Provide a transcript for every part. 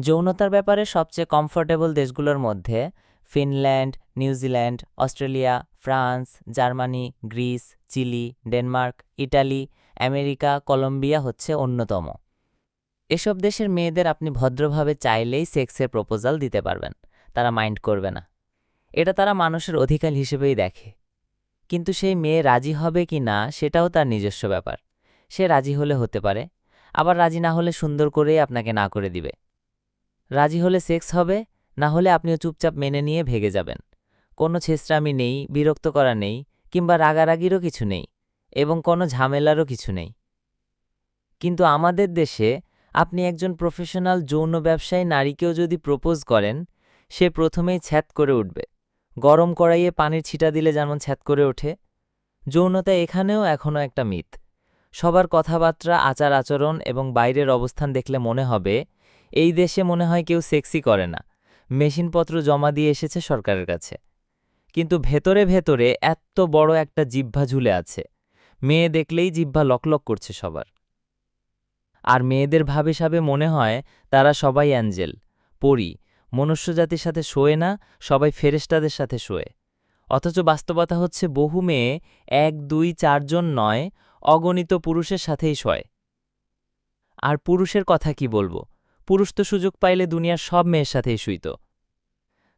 যৌনতার ব্যাপারে সবচেয়ে কমফোর্টেবল দেশগুলোর মধ্যে Finland New Zealand Australia, France, Germany, Greece, Chile, Denmark, Italy, America, Colombia হচ্ছে অন্যতম। এসব দেশের মেয়েদের আপনি ভদ্রভাবে চাইলেই সেক্সের প্রপোজাল দিতে পারবেন, তারা মাইন্ড করবে না। এটা তারা মানুষের অধিকার হিসেবেই দেখে। কিন্তু সেই মেয়ে রাজি হবে কি না, সেটাও তার নিজস্ব ব্যাপার। সে রাজি হলে হতে পারে, আবার রাজি না হলে সুন্দর করেই আপনাকে না করে দিবে। রাজি হলে সেক্স হবে, না হলে আপনিও চুপচাপ মেনে নিয়ে ভেগে যাবেন। কোনো ছেঁচড়ামি নেই, বিরক্ত করা নেই, কিংবা রাগারাগিরও কিছু নেই, এবং কোনো ঝামেলারও কিছু নেই। কিন্তু আমাদের দেশে আপনি একজন প্রফেশনাল যৌন ব্যবসায়ী নারীকেও যদি প্রপোজ করেন, সে প্রথমেই ছ্যাত করে উঠবে। গরম কড়াইয়ে পানির ছিটা দিলে যেমন ছ্যাত করে ওঠে। যৌনতা এখানেও এখনও একটা মিথ। সবার কথাবার্তা আচার আচরণ এবং বাইরের অবস্থান দেখলে মনে হবে এই দেশে মনে হয় কেউ সেক্সি করে না। মেশিনপত্র জমা দিয়ে এসেছে সরকারের কাছে। কিন্তু ভেতরে ভেতরে এত বড় একটা জিহ্বা ঝুলে আছে। মেয়ে দেখলেই জিহ্বা লকলক করছে সবার। আর মেয়েদের ভাবে সাবে মনে হয় তারা সবাই অ্যাঞ্জেল, পরি মনুষ্যজাতির সাথে শোয়ে না, সবাই ফেরেস্তাদের সাথে শোয়ে। অথচ বাস্তবতা হচ্ছে বহু মেয়ে এক, দুই চারজন নয়, অগণিত পুরুষের সাথেই শয়। আর পুরুষের কথা কি বলব? পুরুষ তো সুযোগ পাইলে দুনিয়ার সব মেয়ের সাথেই শুইত।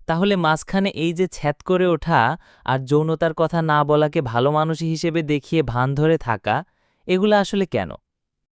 তাহলে মাঝখানে এই যে ছ্যাত করে ওঠা আর যৌনতার কথা না বলাকে ভালো মানুষ হিসেবে দেখিয়ে ভান ধরে থাকা, এগুলো আসলে কেন?